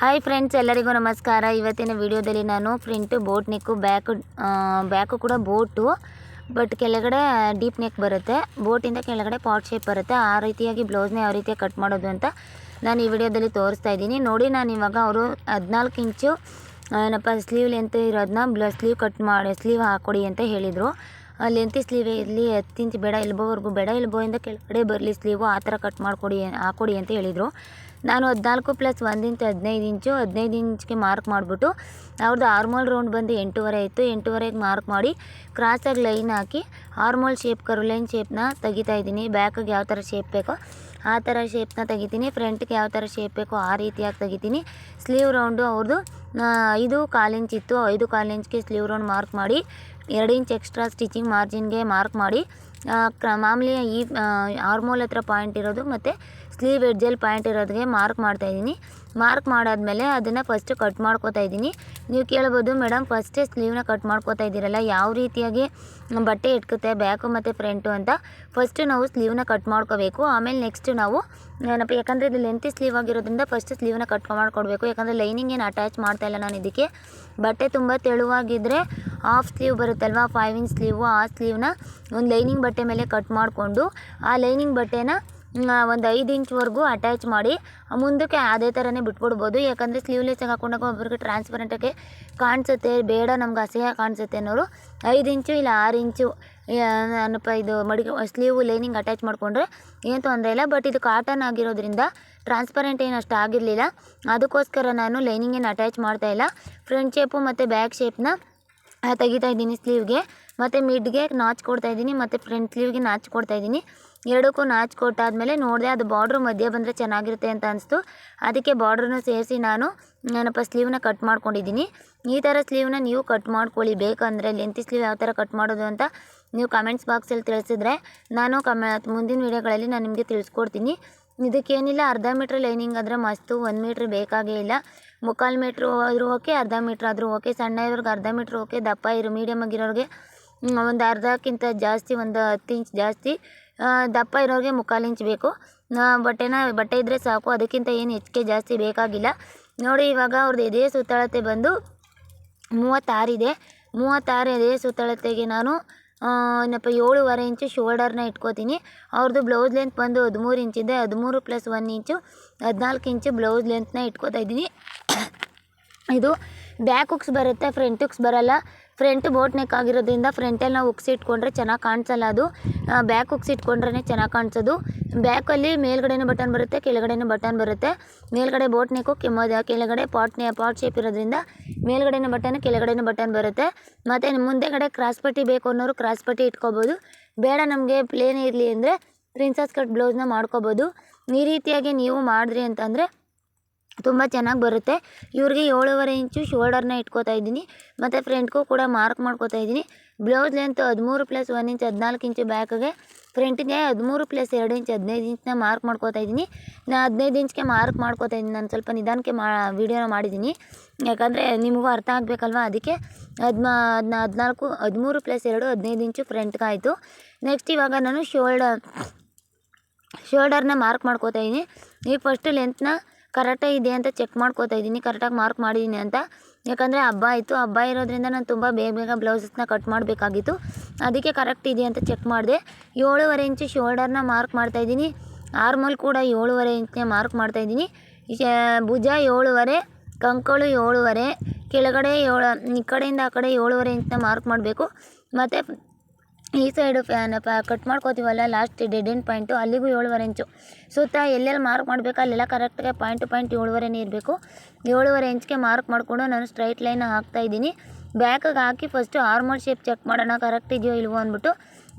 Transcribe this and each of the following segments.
Hi friends ಎಲ್ಲರಿಗೂ ನಮಸ್ಕಾರ. ಇವತ್ತಿನ ವಿಡಿಯೋದಲ್ಲಿ ನಾನು front boat neck back back ಕೂಡ ಬೋಟು ಬಟ್ ಕೆಳಗಡೆ ಡೀಪ್ ನೆಕ್ ಬರುತ್ತೆ. ಬೋಟಿಂದ ಕೆಳಗಡೆ ಪಾಟ್ ಶೇಪ್ ಬರುತ್ತೆ. ಆ ರೀತಿಯಾಗಿ ಬ್ಲೌಸ್ನ ಯಾವ ರೀತಿಯಾಗಿ ಕಟ್ ಮಾಡೋದು ಅಂತ ನಾನು ಈ ವಿಡಿಯೋದಲ್ಲಿ ತೋರಿಸ್ತಾ ಇದ್ದೀನಿ. ನೋಡಿ, ನಾನು ಇವಾಗ ಅವರು ಹದಿನಾಲ್ಕು ಇಂಚು ಏನಪ್ಪ ಸ್ಲೀವ್ ಲೆಂತ್ ಇರೋದನ್ನ ಬ್ಲ ಸ್ಲೀವ್ ಕಟ್ ಮಾಡಿ ಸ್ಲೀವ್ ಹಾಕ್ಕೊಡಿ ಅಂತ ಹೇಳಿದರು. ಲೆಂತಿ ಸ್ಲೀವ್ ಇರಲಿ ಹತ್ತು ಇಂಚ್, ಬೇಡ ಎಲ್ಬೋವರೆಗೂ ಬೇಡ ಎಲ್ಬೋಯಿಂದ ಕೆಳಗಡೆ ಬರಲಿ ಸ್ಲೀವು ಆ ಥರ ಕಟ್ ಮಾಡಿಕೊಡಿ, ಹಾಕೊಡಿ ಅಂತ ಹೇಳಿದರು. ನಾನು ಹದಿನಾಲ್ಕು ಪ್ಲಸ್ ಒಂದು ಇಂಚು ಹದಿನೈದು ಇಂಚು ಹದಿನೈದು ಇಂಚ್ಗೆ ಮಾರ್ಕ್ ಮಾಡಿಬಿಟ್ಟು ಅವ್ರದ್ದು ಆರ್ಮೋಲ್ ರೌಂಡ್ ಬಂದು ಎಂಟೂವರೆ ಇತ್ತು ಎಂಟೂವರೆಗೆ ಮಾರ್ಕ್ ಮಾಡಿ ಕ್ರಾಸಾಗಿ ಲೈನ್ ಹಾಕಿ ಆರ್ಮೋಲ್ ಶೇಪ್ ಕರು ಲೈನ್ ಶೇಪ್ನ ತೆಗಿತಾ ಇದ್ದೀನಿ. ಬ್ಯಾಕಿಗೆ ಯಾವ ಥರ ಶೇಪ್ ಬೇಕೋ ಆ ಥರ ಶೇಪ್ನ ತೆಗಿತೀನಿ. ಫ್ರಂಟ್ಗೆ ಯಾವ ಥರ ಶೇಪ್ ಬೇಕೋ ಆ ರೀತಿಯಾಗಿ ತೆಗಿತೀನಿ. ಸ್ಲೀವ್ ರೌಂಡು ಅವ್ರದ್ದು ಐದು ಕಾಲು ಇಂಚ್ ಇತ್ತು. ಐದು ಕಾಲು ಇಂಚ್ಗೆ ಸ್ಲೀವ್ ರೌಂಡ್ ಮಾರ್ಕ್ ಮಾಡಿ, ಎರಡು ಇಂಚ್ ಎಕ್ಸ್ಟ್ರಾ ಸ್ಟಿಚಿಂಗ್ ಮಾರ್ಜಿನ್ಗೆ ಮಾರ್ಕ್ ಮಾಡಿ ಕ್ರ, ಮಾಮೂಲಿ ಈ ಆರ್ಮೋಲ್ ಹತ್ರ ಪಾಯಿಂಟ್ ಇರೋದು ಮತ್ತು ಸ್ಲೀವ್ ಎಡ್ಜಲ್ಲಿ ಪಾಯಿಂಟ್ ಇರೋದಕ್ಕೆ ಮಾರ್ಕ್ ಮಾಡ್ತಾಯಿದ್ದೀನಿ ಮಾರ್ಕ್ ಮಾಡಾದಮೇಲೆ ಅದನ್ನು ಫಸ್ಟು ಕಟ್ ಮಾಡ್ಕೋತಾ ಇದ್ದೀನಿ. ನೀವು ಕೇಳ್ಬೋದು ಮೇಡಮ್ ಫಸ್ಟೇ ಸ್ಲೀವ್ನ ಕಟ್ ಮಾಡ್ಕೋತಾ ಇದ್ದೀರಲ್ಲ, ಯಾವ ರೀತಿಯಾಗಿ ಬಟ್ಟೆ ಇಟ್ಕುತ್ತೆ ಬ್ಯಾಕು ಮತ್ತು ಫ್ರಂಟು ಅಂತ. ಫಸ್ಟು ನಾವು ಸ್ಲೀವ್ನ ಕಟ್ ಮಾಡ್ಕೋಬೇಕು. ಆಮೇಲೆ ನೆಕ್ಸ್ಟ್ ನಾವು, ಏನಪ್ಪ, ಯಾಕಂದರೆ ಇದು ಲೆಂತಿ ಸ್ಲೀವ್ ಆಗಿರೋದ್ರಿಂದ ಫಸ್ಟ್ ಸ್ಲೀವ್ನ ಕಟ್ ಮಾಡ್ಕೊಡ್ಬೇಕು. ಯಾಕಂದರೆ ಲೈನಿಂಗ್ ಏನು ಅಟ್ಯಾಚ್ ಮಾಡ್ತಾ ಇಲ್ಲ ನಾನು ಇದಕ್ಕೆ. ಬಟ್ಟೆ ತುಂಬ ತೆಳುವಾಗಿದ್ದರೆ ಹಾಫ್ ಸ್ಲೀವ್ ಬರುತ್ತಲ್ವ ಫೈವ್ ಇಂಚ್ ಸ್ಲೀವು ಆ ಸ್ಲೀವ್ನ ಒಂದು ಲೈನಿಂಗ್ ಬಟ್ಟೆ ಮೇಲೆ ಕಟ್ ಮಾಡಿಕೊಂಡು, ಆ ಲೈನಿಂಗ್ ಬಟ್ಟೆನ ಒಂದು ಐದು ಇಂಚ್ವರೆಗೂ ಅಟ್ಯಾಚ್ ಮಾಡಿ, ಮುಂದಕ್ಕೆ ಅದೇ ಥರನೇ ಬಿಟ್ಬಿಡ್ಬೋದು. ಯಾಕಂದರೆ ಸ್ಲೀವ್ಲೆಸ್ಸಾಗಿ ಹಾಕೊಂಡಾಗ ಒಬ್ಬರಿಗೆ ಟ್ರಾನ್ಸ್ಪರೆಂಟಾಗಿ ಕಾಣಿಸುತ್ತೆ, ಬೇಡ ನಮ್ಗೆ ಅಸಹ್ಯ ಕಾಣಿಸುತ್ತೆ ಅನ್ನೋರು. ಐದು ಇಂಚು ಇಲ್ಲ ಆರು ಇಂಚು ಏನಪ್ಪ ಇದು ಮಡಿಕೆ ಸ್ಲೀವ್ ಲೈನಿಂಗ್ ಅಟ್ಯಾಚ್ ಮಾಡಿಕೊಂಡ್ರೆ ಏನು ತೊಂದರೆ ಇಲ್ಲ. ಬಟ್ ಇದು ಕಾಟನ್ ಆಗಿರೋದ್ರಿಂದ ಟ್ರಾನ್ಸ್ಪರೆಂಟ್ ಏನು ಅಷ್ಟು ಆಗಿರಲಿಲ್ಲ. ಅದಕ್ಕೋಸ್ಕರ ನಾನು ಲೈನಿಂಗ್ ಏನು ಅಟ್ಯಾಚ್ ಮಾಡ್ತಾಯಿಲ್ಲ ಫ್ರಂಟ್ ಶೇಪು ಮತ್ತು ಬ್ಯಾಕ್ ಶೇಪ್ನ ತೆಗಿತಾ ಇದ್ದೀನಿ ಸ್ಲೀವ್ಗೆ ಮತ್ತು ಮಿಡ್ಗೆ ನಾಚ್ ಕೊಡ್ತಾ ಇದ್ದೀನಿ, ಮತ್ತು ಫ್ರಂಟ್ ಸ್ಲೀವ್ಗೆ ನಾಚ್ ಕೊಡ್ತಾ ಇದ್ದೀನಿ. ಎರಡಕ್ಕೂ ನಾಚ್ ಕೊಟ್ಟಾದಮೇಲೆ ನೋಡಿದೆ ಅದು ಬಾರ್ಡ್ರ್ ಮಧ್ಯೆ ಬಂದರೆ ಚೆನ್ನಾಗಿರುತ್ತೆ ಅಂತ ಅನಿಸ್ತು. ಅದಕ್ಕೆ ಬಾರ್ಡ್ರನ್ನು ಸೇರಿಸಿ ನಾನು ಏನಪ್ಪ ಸ್ಲೀವ್ನ ಕಟ್ ಮಾಡ್ಕೊಂಡಿದ್ದೀನಿ. ಈ ಥರ ಸ್ಲೀವ್ನ ನೀವು ಕಟ್ ಮಾಡ್ಕೊಳ್ಳಿ. ಬೇಕಂದರೆ ಲೆಂತಿ ಸ್ಲೀವ್ ಯಾವ ಥರ ಕಟ್ ಮಾಡೋದು ಅಂತ ನೀವು ಕಮೆಂಟ್ಸ್ ಬಾಕ್ಸಲ್ಲಿ ತಿಳಿಸಿದ್ರೆ ನಾನು ಕಮ, ಮುಂದಿನ ವೀಡಿಯೋಗಳಲ್ಲಿ ನಾನು ನಿಮಗೆ ತಿಳಿಸ್ಕೊಡ್ತೀನಿ. ಇದಕ್ಕೇನಿಲ್ಲ, ಅರ್ಧ ಮೀಟ್ರ್ ಲೈನಿಂಗ್ ಆದರೆ ಮಸ್ತು, ಒಂದು ಮೀಟ್ರ್ ಬೇಕಾಗೇ ಇಲ್ಲ. ಮುಕ್ಕಾಲು ಮೀಟ್ರ್ ಆದರೂ ಓಕೆ ಅರ್ಧ ಮೀಟ್ರ್ ಆದರೂ ಓಕೆ ಸಣ್ಣ ಇರೋರ್ಗೆ ಅರ್ಧ ಮೀಟ್ರ್ ಓಕೆ ದಪ್ಪ ಇರೋ ಮೀಡಿಯಮ್ ಆಗಿರೋರಿಗೆ, ಒಂದು ಅರ್ಧಕ್ಕಿಂತ ಜಾಸ್ತಿ, ಒಂದು ಹತ್ತು ಇಂಚ್ ಜಾಸ್ತಿ ದಪ್ಪ ಇರೋರಿಗೆ ಮುಕ್ಕಾಲು ಇಂಚ್ ಬೇಕು ಬಟ್ಟೆನ, ಬಟ್ಟೆ ಇದ್ದರೆ ಸಾಕು, ಅದಕ್ಕಿಂತ ಏನು ಹೆಚ್ಚಿಗೆ ಜಾಸ್ತಿ ಬೇಕಾಗಿಲ್ಲ. ನೋಡಿ, ಇವಾಗ ಅವ್ರದ್ದು ಎದೆ ಸುತ್ತಳತೆ ಬಂದು ಮೂವತ್ತಾರಿದೆ. ಮೂವತ್ತಾರು ಎದೆ ಸುತ್ತಳತೆಗೆ ನಾನು ಏನಪ್ಪ, ಏಳುವರೆ ಇಂಚು ಶೋಲ್ಡರ್ನ ಇಟ್ಕೋತೀನಿ. ಅವ್ರದ್ದು ಬ್ಲೌಸ್ ಲೆಂತ್ ಬಂದು ಹದಿಮೂರು ಇಂಚಿದೆ ಹದಿಮೂರು ಪ್ಲಸ್ ಒನ್ ಇಂಚು ಹದಿನಾಲ್ಕು ಇಂಚು ಬ್ಲೌಸ್ ಲೆಂತ್ನ ಇಟ್ಕೋತಾ ಇದ್ದೀನಿ. ಇದು ಬ್ಯಾಕ್ ಹುಕ್ಸ್ ಬರುತ್ತೆ, ಫ್ರಂಟ್ ಹುಕ್ಸ್ ಬರಲ್ಲ. ಫ್ರಂಟ್ ಬೋಟ್ ನೆಕ್ ಆಗಿರೋದ್ರಿಂದ ಫ್ರಂಟಲ್ಲಿ ನಾವು ಹುಕ್ಸ್ ಇಟ್ಕೊಂಡ್ರೆ ಚೆನ್ನಾಗಿ ಕಾಣಿಸಲ್ಲ ಅದು. ಬ್ಯಾಕ್ ಹುಕ್ಸ್ ಇಟ್ಕೊಂಡ್ರೆ ಚೆನ್ನಾಗಿ ಕಾಣಿಸೋದು. ಬ್ಯಾಕಲ್ಲಿ ಮೇಲ್ಗಡೆನೂ ಬಟನ್ ಬರುತ್ತೆ, ಕೆಳಗಡೆನೂ ಬಟನ್ ಬರುತ್ತೆ. ಮೇಲ್ಗಡೆ ಬೋಟ್ ನೆಕ್ಕು ಕೆಮ್ಮದ ಕೆಳಗಡೆ ಪಾಟ್ ನೆ, ಪಾಟ್ ಶೇಪ್ ಇರೋದ್ರಿಂದ ಮೇಲ್ಗಡೆನೂ ಬಟನ್, ಕೆಳಗಡೆನೂ ಬಟನ್ ಬರುತ್ತೆ. ಮತ್ತು ಮುಂದೆಗಡೆ ಕ್ರಾಸ್ ಪಟ್ಟಿ ಬೇಕು ಅನ್ನೋರು ಕ್ರಾಸ್ ಪಟ್ಟಿ ಇಟ್ಕೋಬೋದು. ಬೇಡ ನಮಗೆ ಪ್ಲೇನ್ ಇರಲಿ ಅಂದರೆ ಪ್ರಿನ್ಸಸ್ ಕಟ್ ಬ್ಲೌಸ್ನ ಮಾಡ್ಕೋಬೋದು. ಈ ರೀತಿಯಾಗಿ ನೀವು ಮಾಡಿದ್ರಿ ಅಂತಂದರೆ ತುಂಬ ಚೆನ್ನಾಗಿ ಬರುತ್ತೆ. ಇವ್ರಿಗೆ ಏಳುವರೆ ಇಂಚು ಶೋಲ್ಡರ್ನ ಇಟ್ಕೋತಾ ಇದ್ದೀನಿ. ಮತ್ತು ಫ್ರಂಟ್ಗೂ ಕೂಡ ಮಾರ್ಕ್ ಮಾಡ್ಕೋತಾ ಇದ್ದೀನಿ. ಬ್ಲೌಸ್ ಲೆಂತ್ ಹದಿಮೂರು ಪ್ಲಸ್ ಒನ್ ಇಂಚ್ ಹದಿನಾಲ್ಕು ಇಂಚು ಬ್ಯಾಕಿಗೆ ಫ್ರಂಟಿಗೆ ಹದಿಮೂರು ಪ್ಲಸ್ ಎರಡು ಇಂಚ್ ಹದಿನೈದು ಇಂಚನ್ನ ಮಾರ್ಕ್ ಮಾಡ್ಕೋತಾ ಇದ್ದೀನಿ. ನಾನು ಹದಿನೈದು ಇಂಚ್ಗೆ ಮಾರ್ಕ್ ಮಾಡ್ಕೋತಾ ಇದ್ದೀನಿ. ನಾನು ಸ್ವಲ್ಪ ನಿಧಾನಕ್ಕೆ ಮಾ ವೀಡಿಯೋನ ಮಾಡಿದ್ದೀನಿ. ಯಾಕಂದರೆ ನಿಮಗೂ ಅರ್ಥ ಆಗಬೇಕಲ್ವ ಅದಕ್ಕೆ? ಹದಿನ ಹದಿನ, ಹದಿನಾಲ್ಕು, ಹದಿಮೂರು ಪ್ಲಸ್ ಎರಡು, ಹದಿನೈದು ಇಂಚು ಫ್ರಂಟ್ಗೆ ಆಯಿತು. ನೆಕ್ಸ್ಟ್ ಇವಾಗ ನಾನು ಶೋಲ್ಡರ್ ಶೋಲ್ಡರ್ನ ಮಾರ್ಕ್ ಮಾಡ್ಕೋತಾ ಇದ್ದೀನಿ. ಈ ಫಸ್ಟು ಲೆಂತ್ನ ಕರೆಕ್ಟಾಗಿ ಇದೆ ಅಂತ ಚೆಕ್ ಮಾಡ್ಕೋತಾ ಇದ್ದೀನಿ ಕರೆಕ್ಟಾಗಿ ಮಾರ್ಕ್ ಮಾಡಿದ್ದೀನಿ ಅಂತ. ಯಾಕಂದರೆ ಹಬ್ಬ ಆಯಿತು, ಹಬ್ಬ ಇರೋದ್ರಿಂದ ನಾನು ತುಂಬ ಬೇಗ ಬೇಗ ಬ್ಲೌಸಸ್ನ ಕಟ್ ಮಾಡಬೇಕಾಗಿತ್ತು. ಅದಕ್ಕೆ ಕರೆಕ್ಟ್ ಇದೆ ಅಂತ ಚೆಕ್ ಮಾಡಿದೆ. ಏಳುವರೆ ಇಂಚು ಶೋಲ್ಡರ್ನ ಮಾರ್ಕ್ ಮಾಡ್ತಾಯಿದ್ದೀನಿ ಆರ್ಮಲ್ ಕೂಡ ಏಳುವರೆ ಇಂಚಿನ ಮಾರ್ಕ್ ಮಾಡ್ತಾಯಿದ್ದೀನಿ ಭುಜ ಏಳುವರೆ, ಕಂಕಳು ಏಳುವರೆ, ಕೆಳಗಡೆ ಏಳು, ಈ ಕಡೆಯಿಂದ ಆ ಕಡೆ ಏಳುವರೆ ಇಂಚನ್ನ ಮಾರ್ಕ್ ಮಾಡಬೇಕು. ಮತ್ತು ಈ ಸೈಡು ಫ್ಯಾನ್ ಕಟ್ ಮಾಡ್ಕೋತೀವಲ್ಲ ಲಾಸ್ಟ್ ಡೆಡ್ ಎಂಡ್ ಪಾಯಿಂಟು ಅಲ್ಲಿಗೂ ಏಳುವರೆ ಇಂಚು ಸುತ್ತ ಎಲ್ಲೆಲ್ಲಿ ಮಾರ್ಕ್ ಮಾಡಬೇಕು, ಅಲ್ಲೆಲ್ಲ ಕರೆಕ್ಟಾಗಿ ಪಾಯಿಂಟ್ ಪಾಯಿಂಟ್ ಏಳುವರೆನೇ ಇರಬೇಕು. ಏಳುವರೆ ಇಂಚ್ಗೆ ಮಾರ್ಕ್ ಮಾಡಿಕೊಂಡು ನಾನು ಸ್ಟ್ರೈಟ್ ಲೈನ್ ಹಾಕ್ತಾಯಿದ್ದೀನಿ ಬ್ಯಾಕಿಗೆ ಹಾಕಿ ಫಸ್ಟು ಆರ್ಮೋಲ್ ಶೇಪ್ ಚೆಕ್ ಮಾಡೋಣ ಕರೆಕ್ಟ್ ಇದೆಯೋ ಇಲ್ವೋ ಅಂದ್ಬಿಟ್ಟು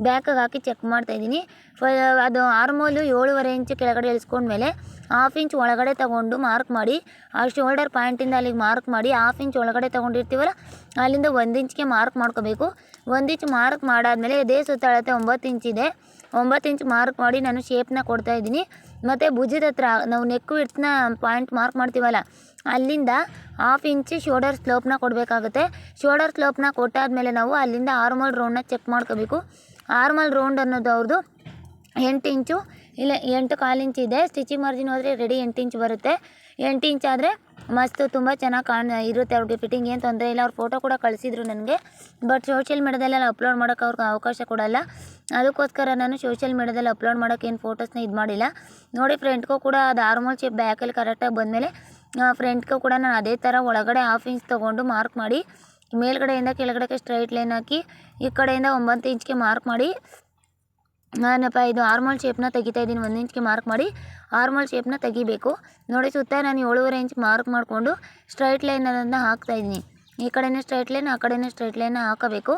ಬ್ಯಾಕಾಗಿ ಹಾಕಿ ಚೆಕ್ ಮಾಡ್ತಾಯಿದ್ದೀನಿ ಫ, ಅದು ಆರ್ಮೋಲು ಏಳುವರೆ ಇಂಚು ಕೆಳಗಡೆ ಇಳಿಸ್ಕೊಂಡ್ಮೇಲೆ ಹಾಫ್ ಇಂಚ್ ಒಳಗಡೆ ತಗೊಂಡು ಮಾರ್ಕ್ ಮಾಡಿ, ಆ ಶೋಲ್ಡರ್ ಪಾಯಿಂಟಿಂದ ಅಲ್ಲಿಗೆ ಮಾರ್ಕ್ ಮಾಡಿ ಹಾಫ್ ಇಂಚ್ ಒಳಗಡೆ ತೊಗೊಂಡಿರ್ತೀವಲ್ಲ, ಅಲ್ಲಿಂದ ಒಂದು ಇಂಚ್ಗೆ ಮಾರ್ಕ್ ಮಾಡ್ಕೋಬೇಕು. ಒಂದು ಇಂಚ್ ಮಾರ್ಕ್ ಮಾಡಾದಮೇಲೆ ಇದೇ ಸುತ್ತಳತೆ ಒಂಬತ್ತು ಇಂಚಿದೆ ಒಂಬತ್ತು ಇಂಚ್ ಮಾರ್ಕ್ ಮಾಡಿ ನಾನು ಶೇಪ್ನ ಕೊಡ್ತಾಯಿದ್ದೀನಿ ಮತ್ತು ಭುಜದ ಹತ್ರ ನಾವು ನೆಕ್ಕು ಇಡ್ಸ್ನ ಪಾಯಿಂಟ್ ಮಾರ್ಕ್ ಮಾಡ್ತೀವಲ್ಲ ಅಲ್ಲಿಂದ ಹಾಫ್ ಇಂಚ್ ಶೋಲ್ಡರ್ ಸ್ಲೋಪ್ನ ಕೊಡಬೇಕಾಗುತ್ತೆ. ಶೋಲ್ಡರ್ ಸ್ಲೋಪ್ನ ಕೊಟ್ಟಾದಮೇಲೆ ನಾವು ಅಲ್ಲಿಂದ ಆರ್ಮಲ್ ರೌಂಡ್ನ ಚೆಕ್ ಮಾಡ್ಕೋಬೇಕು. ಆರ್ಮಲ್ ರೌಂಡ್ ಅನ್ನೋದು ಅವ್ರದ್ದು ಎಂಟು ಇಂಚು ಇಲ್ಲ ಎಂಟು ಕಾಲು ಇಂಚ್ ಇದೆ. ಸ್ಟಿಚಿಂಗ್ ಮಾರ್ಜಿನ್ ಹೋದರೆ ರೆಡಿ ಎಂಟು ಇಂಚ್ ಬರುತ್ತೆ. ಎಂಟು ಇಂಚ್ ಆದರೆ ಮಸ್ತ್ ತುಂಬ ಚೆನ್ನಾಗಿ ಕಾಣ ಇರುತ್ತೆ ಅವ್ರಿಗೆ ಫಿಟ್ಟಿಂಗ್ ಏನು ತೊಂದರೆ ಇಲ್ಲ. ಅವ್ರು ಫೋಟೋ ಕೂಡ ಕಳಿಸಿದ್ರು ನನಗೆ. ಬಟ್ ಸೋಷಿಯಲ್ ಮೀಡ್ಯಾದಲ್ಲೆಲ್ಲ ಅಪ್ಲೋಡ್ ಮಾಡೋಕ್ಕೆ ಅವ್ರಿಗೆ ಅವಕಾಶ ಕೊಡಲ್ಲ. ಅದಕ್ಕೋಸ್ಕರ ನಾನು ಸೋಷಿಯಲ್ ಮೀಡ್ಯಾದಲ್ಲಿ ಅಪ್ಲೋಡ್ ಮಾಡೋಕ್ಕೇನು ಫೋಟೋಸ್ನ ಇದು ಮಾಡಿಲ್ಲ. ನೋಡಿ ಫ್ರೆಂಡ್ಗೂ ಕೂಡ ಅದು ಆರ್ಮೋಲ್ ಶೇಪ್ ಬ್ಯಾಕಲ್ಲಿ ಕರೆಕ್ಟಾಗಿ ಬಂದಮೇಲೆ ಫ್ರಂಟ್ಗೂ ಕೂಡ ನಾನು ಅದೇ ಥರ ಒಳಗಡೆ ಹಾಫ್ ಇಂಚ್ ತೊಗೊಂಡು ಮಾರ್ಕ್ ಮಾಡಿ, ಮೇಲ್ಗಡೆಯಿಂದ ಕೆಳಗಡೆಗೆ ಸ್ಟ್ರೈಟ್ ಲೈನ್ ಹಾಕಿ, ಈ ಕಡೆಯಿಂದ ಒಂಬತ್ತು ಇಂಚ್ಗೆ ಮಾರ್ಕ್ ಮಾಡಿ, ನಾನಪ್ಪ ಇದು ಆರ್ಮಲ್ ಶೇಪ್ನ ತೆಗಿತಾ ಇದ್ದೀನಿ, ಒಂದು ಇಂಚ್ಗೆ ಮಾರ್ಕ್ ಮಾಡಿ ಆರ್ಮಲ್ ಶೇಪ್ನ ತೆಗಿಬೇಕು. ನೋಡಿ ಸುತ್ತ ನಾನು ಏಳುವರೆ ಇಂಚ್ ಮಾರ್ಕ್ ಮಾಡಿಕೊಂಡು ಸ್ಟ್ರೈಟ್ ಲೈನನ್ನು ಹಾಕ್ತಾ ಇದ್ದೀನಿ. ಈ ಕಡೆನೇ ಸ್ಟ್ರೈಟ್ ಲೈನ್ ಆ ಕಡೆನೇ ಸ್ಟ್ರೈಟ್ ಲೈನ್ ಹಾಕಬೇಕು.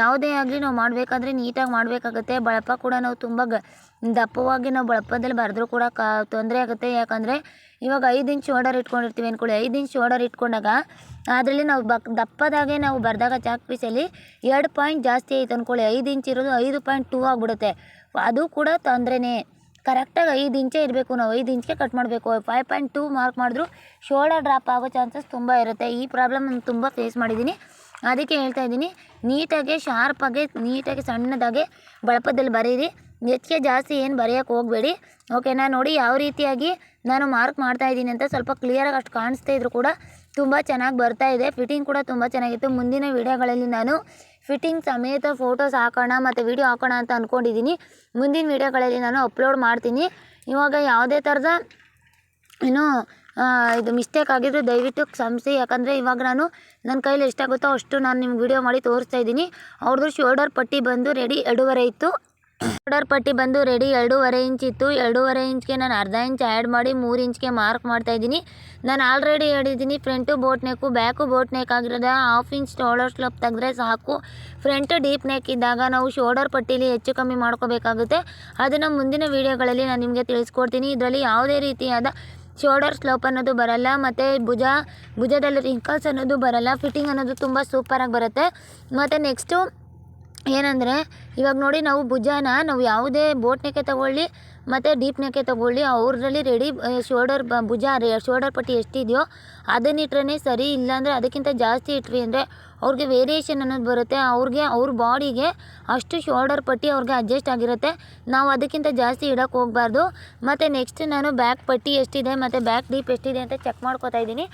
ಯಾವುದೇ ಆಗಲಿ ನಾವು ಮಾಡಬೇಕಾದ್ರೆ ನೀಟಾಗಿ ಮಾಡಬೇಕಾಗುತ್ತೆ. ಬಳಪ ಕೂಡ ನಾವು ತುಂಬ ಗ ದಪ್ಪವಾಗಿ ನಾವು ಬಳಪದಲ್ಲಿ ಬರೆದ್ರೂ ಕೂಡ ಕ ತೊಂದರೆ ಆಗುತ್ತೆ. ಯಾಕಂದರೆ ಇವಾಗ ಐದು ಇಂಚ್ ಓಡರ್ ಇಟ್ಕೊಂಡಿರ್ತೀವಿ ಅಂದ್ಕೊಳ್ಳಿ ಐದು ಇಂಚ್ ಓಡರ್ ಇಟ್ಕೊಂಡಾಗ ಅದರಲ್ಲಿ ನಾವು ಬಕ್ ದಪ್ಪದಾಗೆ ನಾವು ಬರೆದಾಗ ಚಾಕ್ ಪೀಸಲ್ಲಿ ಎರಡು ಪಾಯಿಂಟ್ ಜಾಸ್ತಿ ಆಯ್ತು ಅಂದ್ಕೊಳ್ಳಿ ಐದು ಇಂಚ್ ಇರೋದು ಐದು ಪಾಯಿಂಟ್ ಟೂ ಆಗಿಬಿಡುತ್ತೆ. ಅದು ಕೂಡ ತೊಂದರೆನೇ. ಕರೆಕ್ಟಾಗಿ ಐದು ಇಂಚೇ ಇರಬೇಕು ನಾವು. ಐದು ಇಂಚ್ಗೆ ಕಟ್ ಮಾಡಬೇಕು. ಫೈವ್ ಪಾಯಿಂಟ್ ಟೂ ಮಾರ್ಕ್ ಮಾಡಿದ್ರು ಶೋಲ್ಡರ್ ಡ್ರಾಪ್ ಆಗೋ ಚಾನ್ಸಸ್ ತುಂಬ ಇರುತ್ತೆ. ಈ ಪ್ರಾಬ್ಲಮ್ ನಾನು ತುಂಬ ಫೇಸ್ ಮಾಡಿದ್ದೀನಿ. ಅದಕ್ಕೆ ಹೇಳ್ತಾ ಇದ್ದೀನಿ, ನೀಟಾಗಿ ಶಾರ್ಪಾಗಿ ನೀಟಾಗಿ ಸಣ್ಣದಾಗೆ ಬಳಪದಲ್ಲಿ ಬರೀರಿ. ಹೆಚ್ಚಿಗೆ ಜಾಸ್ತಿ ಏನು ಬರೆಯೋಕ್ಕೆ ಹೋಗಬೇಡಿ. ಓಕೆನಾ ನೋಡಿ ಯಾವ ರೀತಿಯಾಗಿ ನಾನು ಮಾರ್ಕ್ ಮಾಡ್ತಾ ಇದ್ದೀನಿ ಅಂತ ಸ್ವಲ್ಪ ಕ್ಲಿಯರಾಗಿ ಅಷ್ಟು ಕಾಣಿಸ್ತಾ ಇದ್ರು ಕೂಡ ತುಂಬ ಚೆನ್ನಾಗಿ ಬರ್ತಾ ಇದೆ. ಫಿಟ್ಟಿಂಗ್ ಕೂಡ ತುಂಬ ಚೆನ್ನಾಗಿತ್ತು. ಮುಂದಿನ ವೀಡಿಯೋಗಳಲ್ಲಿ ನಾನು ಫಿಟ್ಟಿಂಗ್ ಸಮೇತ ಫೋಟೋಸ್ ಹಾಕೋಣ ಮತ್ತು ವೀಡಿಯೋ ಹಾಕೋಣ ಅಂತ ಅಂದ್ಕೊಂಡಿದ್ದೀನಿ ಮುಂದಿನ ವೀಡಿಯೋಗಳಲ್ಲಿ ನಾನು ಅಪ್ಲೋಡ್ ಮಾಡ್ತೀನಿ. ಇವಾಗ ಯಾವುದೇ ಥರದ ಏನು ಇದು ಮಿಸ್ಟೇಕ್ ಆಗಿದ್ದರೆ ದಯವಿಟ್ಟು ಕ್ಷಮಿಸಿ. ಯಾಕಂದರೆ ಇವಾಗ ನಾನು ನನ್ನ ಕೈಲಿ ಎಷ್ಟಾಗುತ್ತೋ ಅಷ್ಟು ನಾನು ನಿಮ್ಗೆ ವಿಡಿಯೋ ಮಾಡಿ ತೋರಿಸ್ತಾ ಇದ್ದೀನಿ. ಅವ್ರದ್ದು ಶೋಲ್ಡರ್ ಪಟ್ಟಿ ಬಂದು ರೆಡಿ ಎರಡೂವರೆ ಇತ್ತು. ಶೋಲ್ಡರ್ ಪಟ್ಟಿ ಬಂದು ರೆಡಿ ಎರಡೂವರೆ ಇಂಚ್ ಇತ್ತು. ಎರಡೂವರೆ ಇಂಚ್ಗೆ ನಾನು ಅರ್ಧ ಇಂಚ್ ಆ್ಯಡ್ ಮಾಡಿ ಮೂರು ಇಂಚ್ಗೆ ಮಾರ್ಕ್ ಮಾಡ್ತಾ ಇದ್ದೀನಿ. ನಾನು ಆಲ್ರೆಡಿ ಹೇಳಿದ್ದೀನಿ front boat neck back boat neck ಆಗಿರೋದ. Half inch shoulder slope ತೆಗೆದ್ರೆ ಸಾಕು. ಫ್ರಂಟ್ ಡೀಪ್ ನೆಕ್ ಇದ್ದಾಗ ನಾವು ಶೋಲ್ಡರ್ ಪಟ್ಟಿಲಿ ಹೆಚ್ಚು ಕಮ್ಮಿ ಮಾಡ್ಕೋಬೇಕಾಗುತ್ತೆ. ಅದನ್ನು ಮುಂದಿನ ವೀಡಿಯೋಗಳಲ್ಲಿ ನಾನು ನಿಮಗೆ ತಿಳಿಸ್ಕೊಡ್ತೀನಿ. ಇದರಲ್ಲಿ ಯಾವುದೇ ರೀತಿಯಾದ ಶೋಲ್ಡರ್ ಸ್ಲೋಪ್ ಅನ್ನೋದು ಬರಲ್ಲ. ಮತ್ತು ಭುಜ, ಭುಜದಲ್ಲಿ ರಿಂಕಲ್ಸ್ ಅನ್ನೋದು ಬರಲ್ಲ. ಫಿಟ್ಟಿಂಗ್ ಅನ್ನೋದು ತುಂಬ ಸೂಪರಾಗಿ ಬರುತ್ತೆ. ಮತ್ತು ನೆಕ್ಸ್ಟು ಏನಂದರೆ, ಇವಾಗ ನೋಡಿ ನಾವು ಭುಜಾನ ನಾವು ಯಾವುದೇ ಬೋಟ್ ನೆಕ್ಕೆ ತಗೊಳ್ಳಿ, ಮತ್ತು ಡೀಪ್ ನೆಕ್ಕೆ ತಗೊಳ್ಳಿ ಅವ್ರಲ್ಲಿ ರೆಡಿ ಶೋಲ್ಡರ್ ಬ, ಭುಜ ಶೋಲ್ಡರ್ ಪಟ್ಟಿ ಎಷ್ಟಿದೆಯೋ ಅದನ್ನಿಟ್ರೇ ಸರಿ, ಇಲ್ಲಾಂದರೆ ಅದಕ್ಕಿಂತ ಜಾಸ್ತಿ ಇಟ್ವಿ ಅಂದರೆ, ಅವ್ರಿಗೆ ವೇರಿಯೇಷನ್ ಅನ್ನೋದು ಬರುತ್ತೆ, ಅವ್ರಿಗೆ, ಅವ್ರ ಬಾಡಿಗೆ ಅಷ್ಟು ಶೋಲ್ಡರ್ ಪಟ್ಟಿ ಅವ್ರಿಗೆ ಅಡ್ಜಸ್ಟ್ ಆಗಿರುತ್ತೆ, ನಾವು ಅದಕ್ಕಿಂತ ಜಾಸ್ತಿ ಇಡೋಕ್ಕೆ ಹೋಗಬಾರ್ದು. ಮತ್ತು ನೆಕ್ಸ್ಟ್ ನಾನು ಬ್ಯಾಕ್ ಪಟ್ಟಿ ಎಷ್ಟಿದೆ, ಮತ್ತು ಬ್ಯಾಕ್ ಡೀಪ್ ಎಷ್ಟಿದೆ ಅಂತ ಚೆಕ್ ಮಾಡ್ಕೊತಾ ಇದ್ದೀನಿ.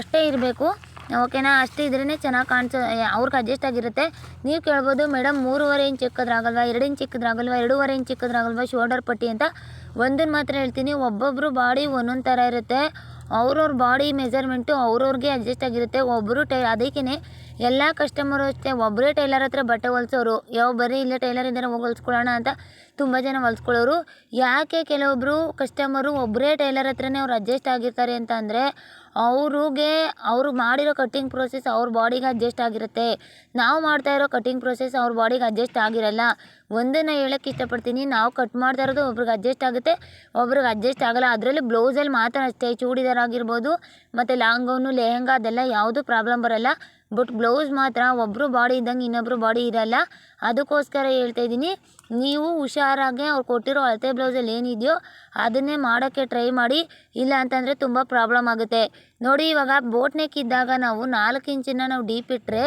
ಅಷ್ಟೇ ಇರಬೇಕು. ಓಕೆನಾ? ಅಷ್ಟೇ ಇದ್ರೇ ಚೆನ್ನಾಗಿ ಕಾಣಿಸೋ ಅವ್ರಿಗೆ ಅಡ್ಜಸ್ಟ್ ಆಗಿರುತ್ತೆ. ನೀವು ಕೇಳ್ಬೋದು ಮೇಡಮ್ ಮೂರುವರೆ ಇಂಚ್ ಚಿಕ್ಕದ್ರಾಗಲ್ವಾ ಎರಡು ಇಂಚ್ ಚಿಕ್ಕದ್ರಾಗಲ್ವಾ ಎರಡೂವರೆ ಇಂಚ್ ಚಿಕ್ಕದ್ರಾಗಲ್ವಾ ಶೋಲ್ಡರ್ ಪಟ್ಟಿ ಅಂತ ಒಂದನ್ನು ಮಾತ್ರ ಹೇಳ್ತೀನಿ. ಒಬ್ಬೊಬ್ಬರು ಬಾಡಿ ಒಂದೊಂದು ಥರ ಇರುತ್ತೆ. ಅವ್ರವ್ರ ಬಾಡಿ ಮೆಜರ್ಮೆಂಟು ಅವ್ರವ್ರಿಗೆ ಅಡ್ಜಸ್ಟ್ ಆಗಿರುತ್ತೆ. ಒಬ್ಬರು ಟೈ ಅದಕ್ಕೇ ಎಲ್ಲ ಕಸ್ಟಮರು ಅಷ್ಟೇ ಒಬ್ಬರೇ ಟೈಲರ್ ಹತ್ರ ಬಟ್ಟೆ ಹೊಲ್ಸೋರು ಯಾವ ಬರೀ ಇಲ್ಲೇ ಟೈಲರ್ ಇದ್ದಾರೆ ಹೋಗಿ ಹೊಲ್ಸ್ಕೊಳ್ಳೋಣ ಅಂತ ತುಂಬ ಜನ ಹೊಲ್ಸ್ಕೊಳ್ಳೋರು ಯಾಕೆ ಕೆಲವೊಬ್ಬರು ಕಸ್ಟಮರು ಒಬ್ಬರೇ ಟೈಲರ್ ಹತ್ರನೇ ಅವ್ರು ಅಡ್ಜಸ್ಟ್ ಆಗಿರ್ತಾರೆ ಅಂತ ಅಂದರೆ, ಅವ್ರಿಗೆ ಅವರು ಮಾಡಿರೋ ಕಟ್ಟಿಂಗ್ ಪ್ರೋಸೆಸ್ ಅವ್ರ ಬಾಡಿಗೆ ಅಡ್ಜಸ್ಟ್ ಆಗಿರುತ್ತೆ. ನಾವು ಮಾಡ್ತಾ ಇರೋ ಕಟ್ಟಿಂಗ್ ಪ್ರೋಸೆಸ್ ಅವ್ರ ಬಾಡಿಗೆ ಅಡ್ಜಸ್ಟ್ ಆಗಿರಲ್ಲ. ಒಂದನ್ನು ಹೇಳೋಕ್ಕೆ ಇಷ್ಟಪಡ್ತೀನಿ, ನಾವು ಕಟ್ ಮಾಡ್ತಾ ಇರೋದು ಒಬ್ರಿಗೆ ಅಡ್ಜಸ್ಟ್ ಆಗುತ್ತೆ, ಒಬ್ರಿಗೆ ಅಡ್ಜಸ್ಟ್ ಆಗಲ್ಲ. ಅದರಲ್ಲಿ ಬ್ಲೌಸಲ್ಲಿ ಮಾತ್ರ ಅಷ್ಟೇ, ಚೂಡಿದಾರ್ ಆಗಿರ್ಬೋದು, ಮತ್ತು ಲಾಂಗ್ ಗೌನು, ಲೆಹಂಗಾ ಅದೆಲ್ಲ ಯಾವುದೂ ಪ್ರಾಬ್ಲಮ್ ಬರಲ್ಲ. ಬಟ್ ಬ್ಲೌಸ್ ಮಾತ್ರ ಒಬ್ಬರು ಬಾಡಿ ಇದ್ದಂಗೆ ಇನ್ನೊಬ್ಬರು ಬಾಡಿ ಇರಲ್ಲ. ಅದಕ್ಕೋಸ್ಕರ ಹೇಳ್ತಾ ಇದ್ದೀನಿ, ನೀವು ಹುಷಾರಾಗಿ ಅವ್ರು ಕೊಟ್ಟಿರೋ ಅಳತೆ ಬ್ಲೌಸಲ್ಲಿ ಏನಿದೆಯೋ ಅದನ್ನೇ ಮಾಡೋಕ್ಕೆ ಟ್ರೈ ಮಾಡಿ, ಇಲ್ಲ ಅಂತಂದರೆ ತುಂಬ ಪ್ರಾಬ್ಲಮ್ ಆಗುತ್ತೆ. ನೋಡಿ, ಇವಾಗ ಬೋಟ್ ನೆಕ್ ಇದ್ದಾಗ ನಾವು ನಾಲ್ಕು ಇಂಚಿನ ನಾವು ಡೀಪ್ ಇಟ್ಟರೆ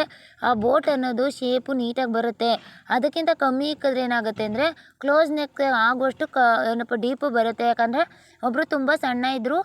ಆ ಬೋಟ್ ಅನ್ನೋದು ಶೇಪು ನೀಟಾಗಿ ಬರುತ್ತೆ. ಅದಕ್ಕಿಂತ ಕಮ್ಮಿ ಇಕ್ಕಿದ್ರೆ ಏನಾಗುತ್ತೆ ಅಂದರೆ ಕ್ಲೋಸ್ ನೆಕ್ ಆಗುವಷ್ಟು ಕ, ಏನಪ್ಪ ಡೀಪು ಬರುತ್ತೆ. ಯಾಕಂದರೆ ಒಬ್ಬರು ತುಂಬ ಸಣ್ಣ ಇದ್ದರು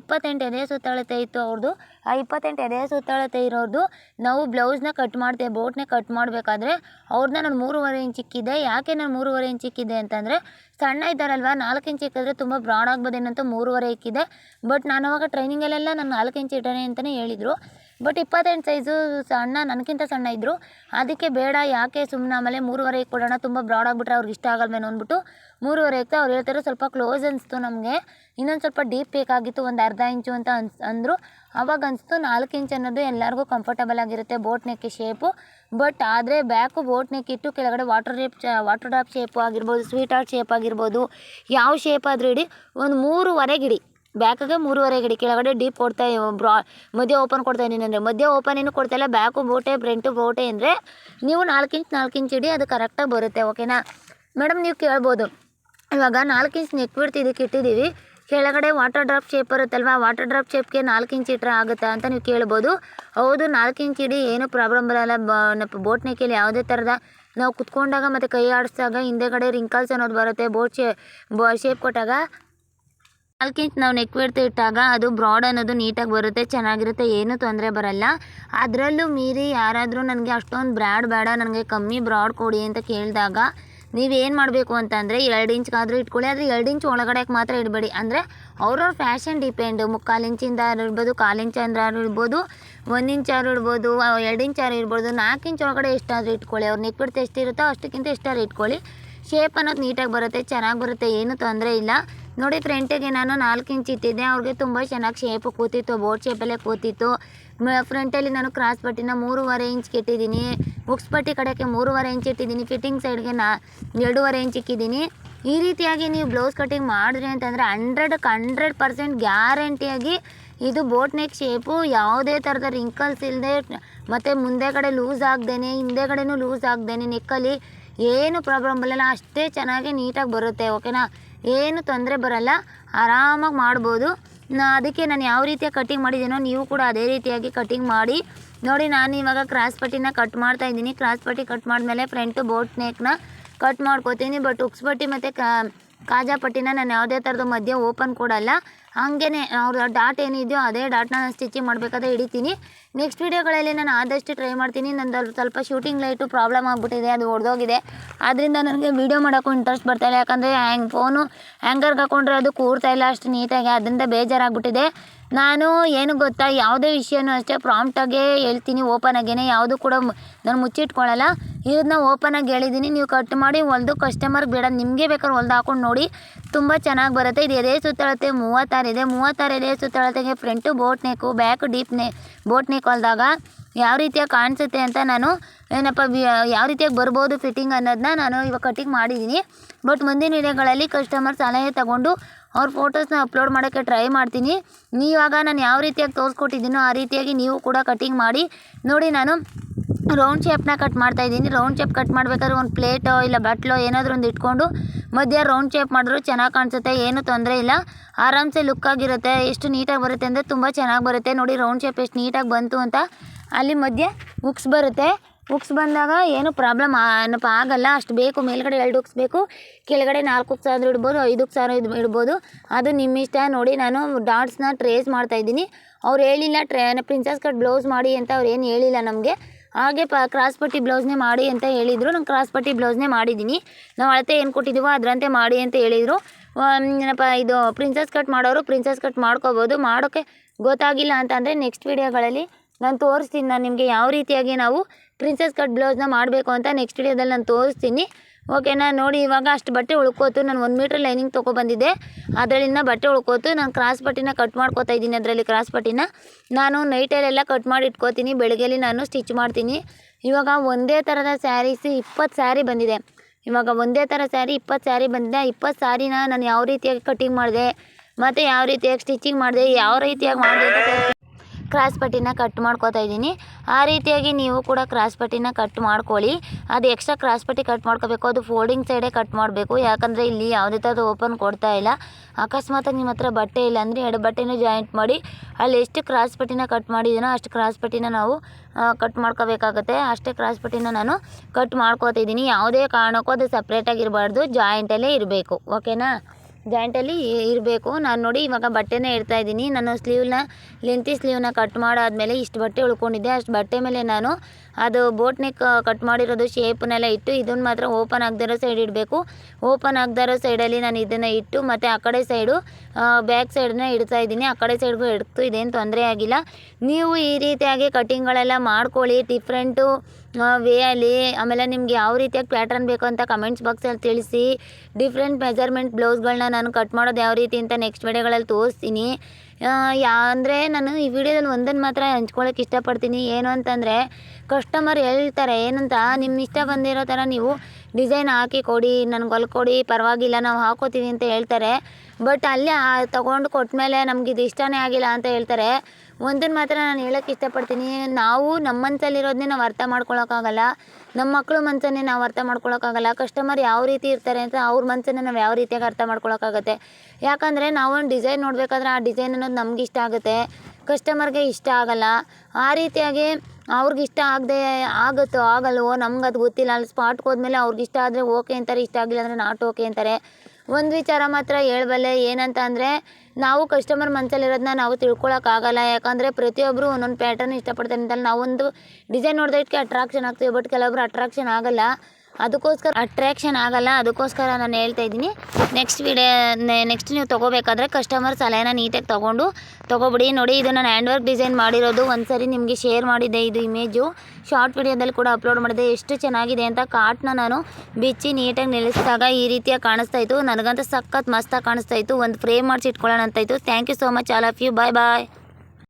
ಇಪ್ಪತ್ತೆಂಟು ಎದೆ ಸುತ್ತಳತೆ ಇತ್ತು ಅವ್ರದ್ದು ಆ ಇಪ್ಪತ್ತೆಂಟು ಎದೆ ಸುತ್ತಳತೆ ಇರೋದು ನಾವು ಬ್ಲೌಸ್ನ ಕಟ್ ಮಾಡ್ತೇವೆ ಬೋಟ್ನ ಕಟ್ ಮಾಡಬೇಕಾದ್ರೆ ಅವ್ರನ್ನ ನಾನು ಮೂರುವರೆ ಇಂಚ್ ಇಕ್ಕಿದ್ದೆ ಯಾಕೆ ನಾನು ಮೂರುವರೆ ಇಂಚ್ ಇಕ್ಕಿದ್ದೆ ಅಂತಂದರೆ, ಸಣ್ಣ ಇದ್ದಾರಲ್ವ, ನಾಲ್ಕು ಇಂಚ್ ಇಕ್ಕಿದ್ರೆ ತುಂಬ ಬ್ರಾಡ್ ಆಗ್ಬೋದೇನಂತ ಮೂರುವರೆ ಇಕ್ಕಿದೆ. ಬಟ್ ನಾನು ಅವಾಗ ಟ್ರೈನಿಂಗಲ್ಲೆಲ್ಲ ನಾನು ನಾಲ್ಕು ಇಂಚ್ ಇಡೋಣ ಅಂತಲೇ ಹೇಳಿದರು. ಬಟ್ ಇಪ್ಪತ್ತೆಂಟು ಸೈಜು ಸಣ್ಣ ನನಗಿಂತ ಸಣ್ಣ ಇದ್ದರು ಅದಕ್ಕೆ ಬೇಡ, ಯಾಕೆ ಸುಮ್ಮನೆ ಆಮೇಲೆ ಮೂರುವರೆಗೆ ಕೊಡೋಣ, ತುಂಬ ಬ್ರಾಡ್ ಆಗಿಬಿಟ್ರೆ ಅವ್ರಿಗೆ ಇಷ್ಟ ಆಗಲ್ವೇನೋ ಅಂದ್ಬಿಟ್ಟು ಮೂರುವರೆ ಇತ್ತು ಅವ್ರು ಹೇಳ್ತಾರೆ ಸ್ವಲ್ಪ ಕ್ಲೋಸ್ ಅನಿಸ್ತು ನಮಗೆ. ಇನ್ನೊಂದು ಸ್ವಲ್ಪ ಡೀಪ್ ಬೇಕಾಗಿತ್ತು ಒಂದು ಅರ್ಧ ಇಂಚು ಅಂತ ಅನ್ಸ್, ಅಂದರು. ಅವಾಗ ಅನಿಸ್ತು ನಾಲ್ಕು ಇಂಚ್ ಅನ್ನೋದು ಎಲ್ಲರಿಗೂ ಕಂಫರ್ಟಬಲ್ ಆಗಿರುತ್ತೆ ಬೋಟ್ ನೆಕ್ ಶೇಪು ಬಟ್ ಆದರೆ ಬ್ಯಾಕು ಬೋಟ್ ನೆಕ್ ಇಟ್ಟು ಕೆಳಗಡೆ ವಾಟರ್ ರೇಪ್ ವಾಟರ್ ಡ್ರಾಪ್ ಶೇಪು ಆಗಿರ್ಬೋದು ಸ್ವೀಟ್ ಹಾರ್ಟ್ ಶೇಪ್ ಆಗಿರ್ಬೋದು, ಯಾವ ಶೇಪ್ ಆದರೂ ಇಡಿ, ಒಂದು ಮೂರುವರೆಗೆ ಇಡಿ. ಬ್ಯಾಕಿಗೆ ಮೂರುವರೆ ಗಡಿ, ಕೆಳಗಡೆ ಡೀಪ್ ಕೊಡ್ತಾ ಬ್ರಾ, ಮಧ್ಯೆ ಓಪನ್ ಕೊಡ್ತಾ ಇದ್ದೀನಿ ಅಂದರೆ, ಮಧ್ಯೆ ಓಪನ್ ಏನು ಕೊಡ್ತಾ ಇಲ್ಲ, ಬ್ಯಾಕು ಬೋಟೆ ಫ್ರಂಟು ಬೋಟೆ ಅಂದರೆ ನೀವು ನಾಲ್ಕು ಇಂಚ್ ನಾಲ್ಕು ಇಂಚ್ ಇಡಿ ಅದು ಕರೆಕ್ಟಾಗಿ ಬರುತ್ತೆ ಓಕೆನಾ ಮೇಡಮ್, ನೀವು ಕೇಳ್ಬೋದು. ಇವಾಗ ನಾಲ್ಕು ಇಂಚ್ ನೆಕ್ ಬಿಡ್ತು ಇದಕ್ಕೆ ಇಟ್ಟಿದ್ದೀವಿ. ಕೆಳಗಡೆ ವಾಟರ್ ಡ್ರಾಪ್ ಶೇಪ್ ಬರುತ್ತಲ್ವ ವಾಟರ್ ಡ್ರಾಪ್ ಶೇಪ್ಗೆ ನಾಲ್ಕು ಇಂಚ್ ಇಟ್ಟರೆ ಆಗುತ್ತಾ ಅಂತ ನೀವು ಕೇಳ್ಬೋದು. ಹೌದು, ನಾಲ್ಕು ಇಂಚ್ ಇಡಿ ಏನೂ ಪ್ರಾಬ್ಲಮ್ ಬರಲ್ಲ, ಬ ಬೋಟ್ ನೆಕ್ಕಲ್ಲಿ ಯಾವುದೇ ಥರದ ನಾವು ಕುತ್ಕೊಂಡಾಗ ಮತ್ತು ಕೈ ಆಡಿಸಿದಾಗ ಹಿಂದೆಗಡೆ ರಿಂಕಲ್ಸ್ ಅನ್ನೋದು ಬರುತ್ತೆ, ಬೋಟ್ ಶೇಪ್ ಕೊಟ್ಟಾಗ. ಇಂಚ್ ನಾವು ನೆಕ್ ವಿಡ್ತ್ ಇಟ್ಟಾಗ ಅದು ಬ್ರಾಡ್ ಅನ್ನೋದು ನೀಟಾಗಿ ಬರುತ್ತೆ, ಚೆನ್ನಾಗಿರುತ್ತೆ, ಏನೂ ತೊಂದರೆ ಬರಲ್ಲ. ಅದರಲ್ಲೂ ಮೀರಿ ಯಾರಾದರೂ ನನಗೆ ಅಷ್ಟೊಂದು ಬ್ರಾಡ್ ಬೇಡ, ನನಗೆ ಕಮ್ಮಿ ಬ್ರಾಡ್ ಕೊಡಿ ಅಂತ ಕೇಳಿದಾಗ ನೀವೇನು ಮಾಡಬೇಕು ಅಂತಂದರೆ ಎರಡು ಇಂಚ್ಗಾದರೂ ಇಟ್ಕೊಳ್ಳಿ, ಆದರೆ ಎರಡು ಇಂಚ್ ಒಳಗಡೆಗೆ ಮಾತ್ರ ಇಡಬೇಡಿ. ಅಂದರೆ ಅವ್ರವ್ರ ಫ್ಯಾಷನ್ ಡಿಪೆಂಡು. ಮುಕ್ಕಾಲು ಇಂಚಿಂದ ಇರ್ಬೋದು ಕಾಲು ಇಂಚ್ ಅಂದ್ರೆ ಇರ್ಬೋದು ಒಂದು ಇಂಚಾರು ಇಡ್ಬೋದು ಎರಡು ಇಂಚಾರು ಇರ್ಬೋದು ನಾಲ್ಕು ಇಂಚ್ ಒಳಗಡೆ ಎಷ್ಟಾದರೂ ಇಟ್ಕೊಳ್ಳಿ. ಅವ್ರು ನೆಕ್ ಬಿಡ್ತು ಎಷ್ಟಿರುತ್ತೋ ಅಷ್ಟಕ್ಕಿಂತ ಎಷ್ಟಾದ್ರು ಇಟ್ಕೊಳ್ಳಿ. ಶೇಪ್ ಅನ್ನೋದು ನೀಟಾಗಿ ಬರುತ್ತೆ, ಚೆನ್ನಾಗಿ ಬರುತ್ತೆ, ಏನೂ ತೊಂದರೆ ಇಲ್ಲ. ನೋಡಿ ಫ್ರಂಟಿಗೆ ನಾನು ನಾಲ್ಕು ಇಂಚ್ ಇಟ್ಟಿದ್ದೆ. ಅವ್ರಿಗೆ ತುಂಬ ಚೆನ್ನಾಗಿ ಶೇಪ್ ಕೂತಿತ್ತು ಬೋಟ್ ಶೇಪಲ್ಲೇ ಕೂತಿತ್ತು. ಫ್ರಂಟಲ್ಲಿ ನಾನು ಕ್ರಾಸ್ ಪಟ್ಟಿನ ಮೂರುವರೆ ಇಂಚ್ಗೆ ಇಟ್ಟಿದ್ದೀನಿ ಬುಕ್ಸ್ ಪಟ್ಟಿ ಕಡೆಗೆ ಮೂರುವರೆ ಇಂಚ್ ಇಟ್ಟಿದ್ದೀನಿ. ಫಿಟ್ಟಿಂಗ್ ಸೈಡ್ಗೆ ನಾ, ಎರಡೂವರೆ ಇಂಚ್ ಇಕ್ಕಿದ್ದೀನಿ. ಈ ರೀತಿಯಾಗಿ ನೀವು ಬ್ಲೌಸ್ ಕಟ್ಟಿಂಗ್ ಮಾಡಿದ್ರಿ ಅಂತಂದರೆ ಹಂಡ್ರೆಡಕ್ಕೆ ಹಂಡ್ರೆಡ್ ಪರ್ಸೆಂಟ್ ಗ್ಯಾರಂಟಿಯಾಗಿ ಇದು ಬೋಟ್ ನೆಕ್ ಶೇಪು ಯಾವುದೇ ಥರದ ರಿಂಕಲ್ಸ್ ಇಲ್ಲದೆ ಮತ್ತು ಮುಂದೆ ಕಡೆ ಲೂಸ್ ಆಗ್ದೇನೆ, ಹಿಂದೆ ಕಡೆನೂ ಲೂಸ್ ಆಗ್ದೇನೆ ನೆಕ್ಕಲ್ಲಿ ಏನು ಪ್ರಾಬ್ಲಮ್ ಬರಲ್ಲ ಅಷ್ಟೇ ಚೆನ್ನಾಗಿ ನೀಟಾಗಿ ಬರುತ್ತೆ ಓಕೆನಾ ಏನು ತೊಂದರೆ ಬರಲ್ಲ. ಆರಾಮಾಗಿ ಮಾಡ್ಬೋದು. ಅದಕ್ಕೆ ನಾನು ಯಾವ ರೀತಿಯ ಕಟ್ಟಿಂಗ್ ಮಾಡಿದ್ದೀನೋ ನೀವು ಕೂಡ ಅದೇ ರೀತಿಯಾಗಿ ಕಟ್ಟಿಂಗ್ ಮಾಡಿ. ನೋಡಿ ನಾನು ಇವಾಗ ಕ್ರಾಸ್ ಪಟ್ಟಿನ ಕಟ್ ಮಾಡ್ತಾ ಇದ್ದೀನಿ. ಕ್ರಾಸ್ ಪಟ್ಟಿ ಕಟ್ ಮಾಡಿದ್ಮೇಲೆ ಫ್ರಂಟು ಬೋಟ್ ನೆಕ್ನ ಕಟ್ ಮಾಡ್ಕೋತೀನಿ. ಬಟ್ ಉಕ್ಸ್ ಪಟ್ಟಿ ಮತ್ತು ಕಾಜಾ ಪಟ್ಟಿನ ನಾನು ಯಾವುದೇ ಥರದ ಮಧ್ಯೆ ಓಪನ್ ಕೊಡಲ್ಲ. ಹಾಗೇ ಅವ್ರ ಡಾಟ್ ಏನಿದೆಯೋ ಅದೇ ಡಾಟ್ನ ನಾನು ಸ್ಟಿಚಿಂಗ್ ಮಾಡಬೇಕಾದ್ರೆ ಹಿಡಿತೀನಿ. ನೆಕ್ಸ್ಟ್ ವೀಡಿಯೋಗಳಲ್ಲಿ ನಾನು ಆದಷ್ಟು ಟ್ರೈ ಮಾಡ್ತೀನಿ. ನಂದು ಸ್ವಲ್ಪ ಶೂಟಿಂಗ್ ಲೈಟು ಪ್ರಾಬ್ಲಮ್ ಆಗಿಬಿಟ್ಟಿದೆ, ಅದು ಒಡೆದೋಗಿದೆ. ಆದ್ದರಿಂದ ನನಗೆ ವೀಡಿಯೋ ಮಾಡೋಕ್ಕೂ ಇಂಟ್ರೆಸ್ಟ್ ಬರ್ತಾಯಿಲ್ಲ ಯಾಕಂದರೆ ಹ್ಯಾಂಗ್ ಫೋನು ಹ್ಯಾಂಗರ್ಗೆ ಹಾಕೊಂಡ್ರೆ ಅದು ಕೂರ್ತಾ ಇಲ್ಲ ಅಷ್ಟು ನೀಟಾಗಿ. ಅದರಿಂದ ಬೇಜಾರಾಗ್ಬಿಟ್ಟಿದೆ. ನಾನು ಏನು ಗೊತ್ತಾ, ಯಾವುದೇ ವಿಷಯನೂ ಅಷ್ಟೇ ಪ್ರಾಂಪ್ಟಾಗೇ ಹೇಳ್ತೀನಿ ಓಪನ್ ಆಗೇನೆ, ಯಾವುದು ಕೂಡ ನಾನು ಮುಚ್ಚಿಟ್ಕೊಳ್ಳಲ್ಲ ಇದನ್ನ ಓಪನಾಗಿ ಹೇಳಿದ್ದೀನಿ ನೀವು ಕಟ್ ಮಾಡಿ ಹೊಲ್ದು ಕಸ್ಟಮರ್ಗೆ ಬೇಡ, ನಿಮಗೆ ಬೇಕಾದ್ರೆ ಹೊಲ್ದು ಹಾಕೊಂಡು ನೋಡಿ. ತುಂಬ ಚೆನ್ನಾಗಿ ಬರುತ್ತೆ, ಇದು ಎದೆ ಸುತ್ತಳತೆ ಮೂವತ್ತಾರು ಇದೆ ಮೂವತ್ತಾರು, ಎದೆ ಸುತ್ತಳತೆಗೆ front boat neck back deep ನೆ ಬೋಟ್ ನೆಕ್ ಹೊಲ್ದಾಗ ಯಾವ ರೀತಿಯಾಗಿ ಕಾಣಿಸುತ್ತೆ ಅಂತ ನಾನು ಏನಪ್ಪ ಯಾವ ರೀತಿಯಾಗಿ ಬರ್ಬೋದು ಫಿಟ್ಟಿಂಗ್ ಅನ್ನೋದನ್ನ ನಾನು ಇವಾಗ ಕಟ್ಟಿಂಗ್ ಮಾಡಿದ್ದೀನಿ ಬಟ್ ಮುಂದಿನ ವಿಡಿಯೋಗಳಲ್ಲಿ ಕಸ್ಟಮರ್ ಸಲಹೆ ತಗೊಂಡು ಅವ್ರ ಫೋಟೋಸ್ನ ಅಪ್ಲೋಡ್ ಮಾಡೋಕ್ಕೆ ಟ್ರೈ ಮಾಡ್ತೀನಿ. ನೀವಾಗ ನಾನು ಯಾವ ರೀತಿಯಾಗಿ ತೋರಿಸ್ಕೊಟ್ಟಿದ್ದೀನೋ ಆ ರೀತಿಯಾಗಿ ನೀವು ಕೂಡ ಕಟಿಂಗ್ ಮಾಡಿ. ನೋಡಿ, ನಾನು ರೌಂಡ್ ಶೇಪ್ನ ಕಟ್ ಮಾಡ್ತಾ ಇದ್ದೀನಿ. ರೌಂಡ್ ಶೇಪ್ ಕಟ್ ಮಾಡಬೇಕಾದ್ರೆ ಒಂದು ಪ್ಲೇಟೋ ಇಲ್ಲ ಬಟ್ಲೋ ಏನಾದರೂ ಒಂದು ಇಟ್ಕೊಂಡು ಮಧ್ಯ ರೌಂಡ್ ಶೇಪ್ ಮಾಡಿದ್ರು ಚೆನ್ನಾಗಿ ಕಾಣಿಸುತ್ತೆ, ಏನು ತೊಂದರೆ ಇಲ್ಲ. ಆರಾಮ್ಸೆ ಲುಕ್ ಆಗಿರುತ್ತೆ, ಎಷ್ಟು ನೀಟಾಗಿ ಬರುತ್ತೆ ಅಂದರೆ ತುಂಬ ಚೆನ್ನಾಗಿ ಬರುತ್ತೆ. ನೋಡಿ ರೌಂಡ್ ಶೇಪ್ ಎಷ್ಟು ನೀಟಾಗಿ ಬಂತು ಅಂತ. ಅಲ್ಲಿ ಮಧ್ಯೆ ಉಕ್ಸ್ ಬರುತ್ತೆ. ಉಕ್ಸ್ ಬಂದಾಗ ಏನು ಪ್ರಾಬ್ಲಮ್ ಏನಪ್ಪ, ಆಗಲ್ಲ. ಅಷ್ಟು ಬೇಕು, ಮೇಲ್ಗಡೆ ಎರಡು ಉಕ್ಸ್ ಬೇಕು, ಕೆಳಗಡೆ ನಾಲ್ಕು ಉಕ್ಸ್ ಆದರೂ ಇಡ್ಬೋದು, ಐದು ಉಕ್ಸ್ ಆದರೂ ಇದು ಇಡ್ಬೋದು. ಅದು ನಿಮ್ಮ ಇಷ್ಟ. ನೋಡಿ, ನಾನು ಡಾಟ್ಸ್ನ ಟ್ರೇಸ್ ಮಾಡ್ತಾಯಿದ್ದೀನಿ ಅವ್ರು ಹೇಳಿಲ್ಲ, ಟ್ರೇ ಪ್ರಿನ್ಸಸ್ ಕಟ್ ಬ್ಲೌಸ್ ಮಾಡಿ ಅಂತ ಅವ್ರು ಏನು ಹೇಳಿಲ್ಲ ನಮಗೆ. ಹಾಗೆ ಪ ಕ್ರಾಸ್ ಪಟ್ಟಿ ಬ್ಲೌಸ್ನೇ ಮಾಡಿ ಅಂತ ಹೇಳಿದರು. ನಾನು ಕ್ರಾಸ್ ಪಟ್ಟಿ ಬ್ಲೌಸ್ನೇ ಮಾಡಿದ್ದೀನಿ. ನಾವು ಅಳತೆ ಏನು ಕೊಟ್ಟಿದ್ದೀವೋ ಅದರಂತೆ ಮಾಡಿ ಅಂತ ಹೇಳಿದರು. ಏನಪ್ಪ, ಇದು ಪ್ರಿನ್ಸಸ್ ಕಟ್ ಮಾಡೋರು ಪ್ರಿನ್ಸಸ್ ಕಟ್ ಮಾಡ್ಕೋಬೋದು. ಮಾಡೋಕ್ಕೆ ಗೊತ್ತಾಗಿಲ್ಲ ಅಂತಂದರೆ ನೆಕ್ಸ್ಟ್ ವೀಡಿಯೋಗಳಲ್ಲಿ ನಾನು ತೋರಿಸ್ತೀನಿ. ನಾನು ನಿಮಗೆ ಯಾವ ರೀತಿಯಾಗಿ ನಾವು ಪ್ರಿನ್ಸಸ್ ಕಟ್ ಬ್ಲೌಸ್ನ ಮಾಡಬೇಕು ಅಂತ ನೆಕ್ಸ್ಟ್ ವೀಡಿಯೋದಲ್ಲಿ ನಾನು ತೋರಿಸ್ತೀನಿ. ಓಕೆನಾ ನೋಡಿ ಇವಾಗ ಅಷ್ಟು ಬಟ್ಟೆ ಉಳ್ಕೋತು, ನಾನು ಒಂದು ಮೀಟ್ರ್ ಲೈನಿಂಗ್ ತೊಗೊಬಂದಿದ್ದೆ ಅದರಲ್ಲಿಂದ ಬಟ್ಟೆ ಉಳ್ಕೋತು, ನಾನು ಕ್ರಾಸ್ ಪಟ್ಟಿನ ಕಟ್ ಮಾಡ್ಕೋತಾ ಇದ್ದೀನಿ ಅದರಲ್ಲಿ ಕ್ರಾಸ್ ಪಟ್ಟಿನ ನಾನು ನೈಟಲ್ಲೆಲ್ಲ ಕಟ್ ಮಾಡಿ ಇಟ್ಕೋತೀನಿ ಬೆಳಗ್ಗೆಲಿ ನಾನು ಸ್ಟಿಚ್ ಮಾಡ್ತೀನಿ. ಇವಾಗ ಒಂದೇ ಥರದ ಸ್ಯಾರೀಸ್ ಇಪ್ಪತ್ತು ಸ್ಯಾರಿ ಬಂದಿದೆ. ಇವಾಗ ಒಂದೇ ಥರ ಸ್ಯಾರಿ ಇಪ್ಪತ್ತು ಸ್ಯಾರಿ ಬಂದಿದೆ. ಇಪ್ಪತ್ತು ಸ್ಯಾರಿನ ನಾನು ಯಾವ ರೀತಿಯಾಗಿ ಕಟ್ಟಿಂಗ್ ಮಾಡಿದೆ, ಮತ್ತು ಯಾವ ರೀತಿಯಾಗಿ ಸ್ಟಿಚಿಂಗ್ ಮಾಡಿದೆ, ಯಾವ ರೀತಿಯಾಗಿ ಮಾಡಿದೆ. ಕ್ರಾಸ್ ಪಟ್ಟಿನ ಕಟ್ ಮಾಡ್ಕೋತಾ ಇದ್ದೀನಿ. ಆ ರೀತಿಯಾಗಿ ನೀವು ಕೂಡ ಕ್ರಾಸ್ ಪಟ್ಟಿನ ಕಟ್ ಮಾಡ್ಕೊಳ್ಳಿ. ಅದು ಎಕ್ಸ್ಟ್ರಾ ಕ್ರಾಸ್ ಪಟ್ಟಿ ಕಟ್ ಮಾಡ್ಕೋಬೇಕು. ಅದು ಫೋಲ್ಡಿಂಗ್ ಸೈಡೇ ಕಟ್ ಮಾಡಬೇಕು. ಯಾಕಂದರೆ ಇಲ್ಲಿ ಯಾವುದೇ ಥರದ್ದು ಓಪನ್ ಕೊಡ್ತಾ ಇಲ್ಲ. ಅಕಸ್ಮಾತಾಗಿ ನಿಮ್ಮ ಹತ್ರ ಬಟ್ಟೆ ಇಲ್ಲ ಅಂದರೆ ಎರಡು ಬಟ್ಟೆನೂ ಜಾಯಿಂಟ್ ಮಾಡಿ. ಅಲ್ಲಿ ಎಷ್ಟು ಕ್ರಾಸ್ ಪಟ್ಟಿನ ಕಟ್ ಮಾಡಿದ್ದೀನೋ ಅಷ್ಟು ಕ್ರಾಸ್ ಪಟ್ಟಿನ ನಾವು ಕಟ್ ಮಾಡ್ಕೋಬೇಕಾಗತ್ತೆ. ಅಷ್ಟೇ ಕ್ರಾಸ್ ಪಟ್ಟಿನ ನಾನು ಕಟ್ ಮಾಡ್ಕೋತಿದ್ದೀನಿ ಯಾವುದೇ ಕಾರಣಕ್ಕೂ ಅದು ಸಪ್ರೇಟಾಗಿರಬಾರ್ದು ಜಾಯಿಂಟಲ್ಲೇ ಇರಬೇಕು. ಓಕೆನಾ ಜಾಯಿಂಟಲ್ಲಿ ಇರಬೇಕು. ನಾನು ನೋಡಿ ಇವಾಗ ಬಟ್ಟೆನೇ ಇಡ್ತಾ ಇದ್ದೀನಿ. ನಾನು ಸ್ಲೀವ್ನ, ಲೆಂತಿ ಸ್ಲೀವ್ನ ಕಟ್ ಮಾಡಾದಮೇಲೆ ಇಷ್ಟು ಬಟ್ಟೆ ಉಳ್ಕೊಂಡಿದ್ದೆ. ಅಷ್ಟು ಬಟ್ಟೆ ಮೇಲೆ ನಾನು ಅದು ಬೋಟ್ ನೆಕ್ ಕಟ್ ಮಾಡಿರೋದು ಶೇಪ್ನೆಲ್ಲ ಇಟ್ಟು ಇದನ್ನು ಮಾತ್ರ ಓಪನ್ ಆಗದಿರೋ ಸೈಡ್ ಇಡಬೇಕು. ಓಪನ್ ಆಗದಿರೋ ಸೈಡಲ್ಲಿ ನಾನು ಇದನ್ನು ಇಟ್ಟು ಮತ್ತು ಆ ಕಡೆ ಸೈಡು ಬ್ಯಾಕ್ ಸೈಡನ್ನ ಇಡ್ತಾ ಇದ್ದೀನಿ. ಆ ಕಡೆ ಸೈಡ್ಗೂ ಇಡ್ತು ಇದೇನು ತೊಂದರೆ ಆಗಿಲ್ಲ. ನೀವು ಈ ರೀತಿಯಾಗಿ ಕಟಿಂಗ್ಗಳೆಲ್ಲ ಮಾಡ್ಕೊಳ್ಳಿ. ಡಿಫ್ರೆಂಟು ವೇ ಅಲ್ಲಿ ಆಮೇಲೆ ನಿಮ್ಗೆ ಯಾವ ರೀತಿಯಾಗಿ ಪ್ಯಾಟ್ರನ್ ಬೇಕು ಅಂತ ಕಮೆಂಟ್ಸ್ ಬಾಕ್ಸಲ್ಲಿ ತಿಳಿಸಿ. ಡಿಫ್ರೆಂಟ್ ಮೆಜರ್ಮೆಂಟ್ ಬ್ಲೌಸ್ಗಳನ್ನ ನಾನು ಕಟ್ ಮಾಡೋದು ಯಾವ ರೀತಿ ಅಂತ ನೆಕ್ಸ್ಟ್ ವಿಡಿಯೋಗಳಲ್ಲಿ ತೋರಿಸ್ತೀನಿ. ಯಾ, ಅಂದರೆ ನಾನು ಈ ವಿಡಿಯೋದಲ್ಲಿ ಒಂದನ್ನು ಮಾತ್ರ ಹಂಚ್ಕೊಳ್ಳೋಕೆ ಇಷ್ಟಪಡ್ತೀನಿ. ಏನು ಅಂತಂದರೆ ಕಸ್ಟಮರ್ ಹೇಳ್ತಾರೆ, ಏನಂತ ನಿಮ್ಮ ಇಷ್ಟ ಬಂದಿರೋ ಥರ ನೀವು ಡಿಸೈನ್ ಹಾಕಿ ಕೊಡಿ, ನನಗೆ ಹೊಲ್ಕೊಡಿ ಪರವಾಗಿಲ್ಲ, ನಾವು ಹಾಕೋತೀವಿ ಅಂತ ಹೇಳ್ತಾರೆ. ಬಟ್ ಅಲ್ಲಿ ತೊಗೊಂಡು ಕೊಟ್ಮೇಲೆ ನಮ್ಗೆ ಇದು ಇಷ್ಟನೇ ಆಗಿಲ್ಲ ಅಂತ ಹೇಳ್ತಾರೆ. ಒಂದನ್ನು ಮಾತ್ರ ನಾನು ಹೇಳೋಕ್ಕೆ ಇಷ್ಟಪಡ್ತೀನಿ. ನಾವು ನಮ್ಮ ಮನಸ್ಸಲ್ಲಿರೋದನ್ನೇ ನಾವು ಅರ್ಥ ಮಾಡ್ಕೊಳಕ್ಕಾಗಲ್ಲ. ನಮ್ಮ ಮಕ್ಕಳು ಮನಸ್ಸನ್ನೇ ನಾವು ಅರ್ಥ ಮಾಡ್ಕೊಳಕ್ಕಾಗಲ್ಲ. ಕಸ್ಟಮರ್ ಯಾವ ರೀತಿ ಇರ್ತಾರೆ ಅಂತ ಅವ್ರ ಮನಸ್ಸನ್ನು ನಾವು ಯಾವ ರೀತಿಯಾಗಿ ಅರ್ಥ ಮಾಡ್ಕೊಳಕ್ಕಾಗತ್ತೆ. ಯಾಕಂದರೆ ನಾವೊಂದು ಡಿಸೈನ್ ನೋಡಬೇಕಾದ್ರೆ ಆ ಡಿಸೈನ್ ಅನ್ನೋದು ನಮ್ಗೆ ಇಷ್ಟ ಆಗುತ್ತೆ. ಕಸ್ಟಮರ್ಗೆ ಇಷ್ಟ ಆಗಲ್ಲ. ಆ ರೀತಿಯಾಗಿ ಅವ್ರಿಗೆ ಇಷ್ಟ ಆಗದೆ ಆಗುತ್ತೋ ಆಗಲ್ವೋ ನಮ್ಗೆ ಅದು ಗೊತ್ತಿಲ್ಲ. ಅಲ್ಲಿ ಸ್ಪಾಟ್ಗೆ ಹೋದ್ಮೇಲೆ ಅವ್ರಿಗೆ ಇಷ್ಟ ಆದರೆ ಓಕೆ ಅಂತಾರೆ. ಇಷ್ಟ ಆಗಿಲ್ಲ ಅಂದರೆ ನಾಟ್ ಓಕೆ ಅಂತಾರೆ. ಒಂದು ವಿಚಾರ ಮಾತ್ರ ಹೇಳಬಲ್ಲೆ ಏನಂತ ಅಂದರೆ, ನಾವು ಕಸ್ಟಮರ್ ಮನಸ್ಸಲ್ಲಿರೋದನ್ನ ನಾವು ತಿಳ್ಕೊಳ್ಳೋಕ್ಕಾಗಲ್ಲ ಯಾಕಂದರೆ ಪ್ರತಿಯೊಬ್ಬರು ಒಂದೊಂದು ಪ್ಯಾಟರ್ನ್ ಇಷ್ಟಪಡ್ತಾರೆ ಅಂತಲ್ಲ ನಾವೊಂದು ಡಿಸೈನ್ ನೋಡಿದಕ್ಕೆ ಅಟ್ರಾಕ್ಷನ್ ಆಗ್ತೀವಿ ಬಟ್ ಕೆಲವೊಬ್ರು ಅಟ್ರಾಕ್ಷನ್ ಆಗಲ್ಲ. ಅದಕ್ಕೋಸ್ಕರ ಅಟ್ರಾಕ್ಷನ್ ಆಗಲ್ಲ, ಅದಕ್ಕೋಸ್ಕರ ನಾನು ಹೇಳ್ತಾ ಇದ್ದೀನಿ. ನೆಕ್ಸ್ಟ್ ವಿಡಿಯೋ ನೆಕ್ಸ್ಟ್ ನೀವು ತೊಗೋಬೇಕಾದ್ರೆ ಕಸ್ಟಮರ್ ಸಲಹೆನ ನೀಟಾಗಿ ತೊಗೊಂಡು ತೊಗೊಬಿಡಿ. ನೋಡಿ, ಇದು ನಾನು ಹ್ಯಾಂಡ್ ವರ್ಕ್ ಡಿಸೈನ್ ಮಾಡಿರೋದು. ಒಂದು ಸರಿ ನಿಮಗೆ ಶೇರ್ ಮಾಡಿದ್ದೆ ಇದು ಇಮೇಜು ಶಾರ್ಟ್ ವಿಡಿಯೋದಲ್ಲಿ ಕೂಡ ಅಪ್ಲೋಡ್ ಮಾಡಿದೆ. ಎಷ್ಟು ಚೆನ್ನಾಗಿದೆ ಅಂತ ಕಾಟ್ನ ನಾನು ಬಿಚ್ಚಿ ನೀಟಾಗಿ ನಿಲ್ಲಿಸಿದಾಗ ಈ ರೀತಿಯಾಗಿ ಕಾಣಿಸ್ತಾ ಇತ್ತು. ನನಗಂತೂ ಸಖತ್ ಮಸ್ತಾಗಿ ಕಾಣಿಸ್ತಾ ಇತ್ತು. ಒಂದು ಫ್ರೇಮ್ ಮಾಡಿಸಿ ಇಟ್ಕೊಳ್ಳೋಣ ಅಂತ ಇತ್ತು. Thank you so much all of you bye bye